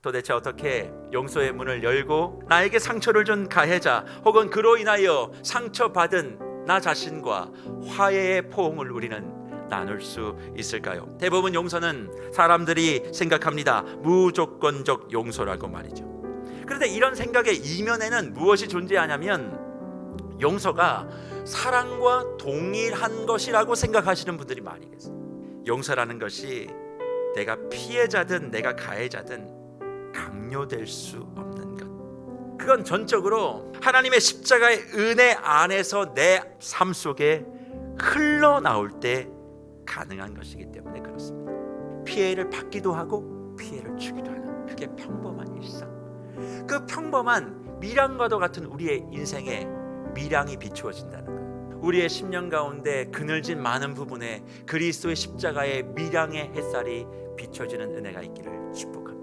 도대체 어떻게 용서의 문을 열고 나에게 상처를 준 가해자 혹은 그로 인하여 상처받은 나 자신과 화해의 포옹을 우리는 나눌 수 있을까요? 대부분 용서는 사람들이 생각합니다. 무조건적 용서라고 말이죠. 그런데 이런 생각의 이면에는 무엇이 존재하냐면 용서가 사랑과 동일한 것이라고 생각하시는 분들이 많이 계세요. 용서라는 것이 내가 피해자든 내가 가해자든 강요될 수 없는 것. 그건 전적으로 하나님의 십자가의 은혜 안에서 내 삶 속에 흘러나올 때 가능한 것이기 때문에 그렇습니다. 피해를 받기도 하고 피해를 주기도 하는 그게 평범한 일상. 그 평범한 미량과도 같은 우리의 인생에 미량이 비추어진다는 거예요. 우리의 10년 가운데 그늘진 많은 부분에 그리스도의 십자가의 미량의 햇살이 비춰지는 은혜가 있기를 축복합니다.